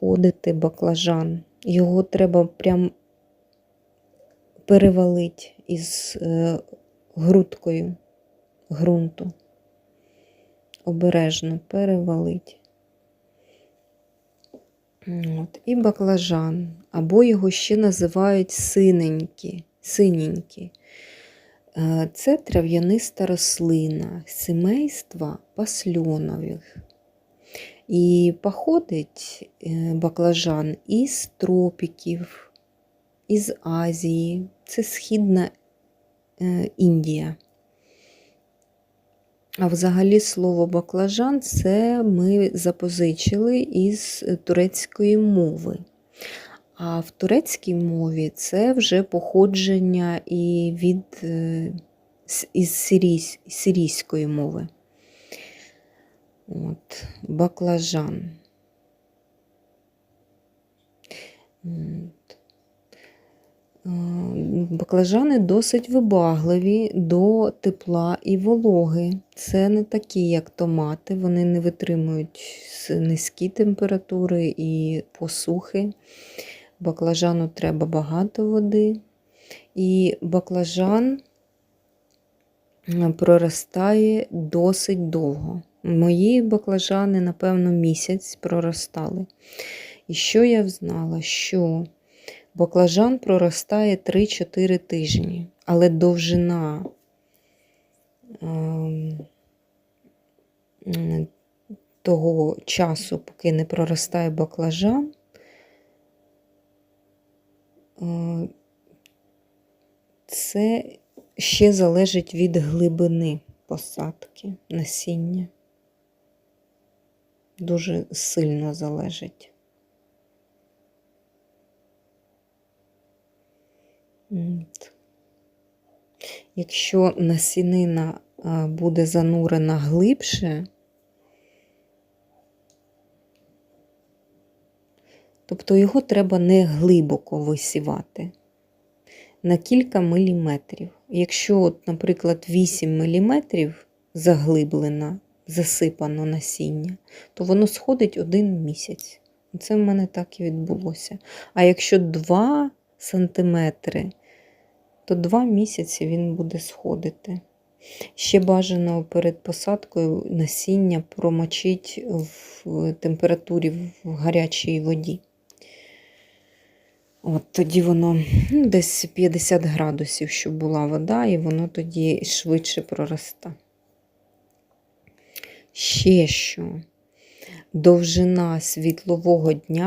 пошкодити баклажан. Його треба прям перевалити із е, грудкою ґрунту. Обережно перевалить. От. І баклажан, або його ще називають синенькі, синенькі. Е, Це трав'яниста рослина сімейства пасльонових. І походить е, баклажан із тропіків, із Азії, це Східна е, Індія. А взагалі слово баклажан це ми запозичили із турецької мови. А в турецькій мові це вже походження і від е, із сирійської мови. Баклажан. Баклажани досить вибагливі до тепла і вологи. Це не такі, як томати, вони не витримують низькі температури і посухи. Баклажану треба багато води. І баклажан проростає досить довго. Мої баклажани, напевно, місяць проростали. І що я взнала? Що баклажан проростає 3-4 тижні, але довжина ем, того часу, поки не проростає баклажан, е, це ще залежить від глибини посадки насіння. Дуже сильно залежить. Якщо насінина буде занурена глибше, тобто його треба не глибоко висівати на кілька міліметрів. Якщо, от, наприклад, 8 міліметрів заглиблено, засипано насіння, то воно сходить один місяць. Це в мене так і відбулося. А якщо 2 сантиметри, то 2 місяці він буде сходити. Ще бажано перед посадкою насіння промочить в температурі в гарячій воді. От тоді воно ну, десь 50 градусів, щоб була вода, і воно тоді швидше проросте. Ще що? Довжина світлового дня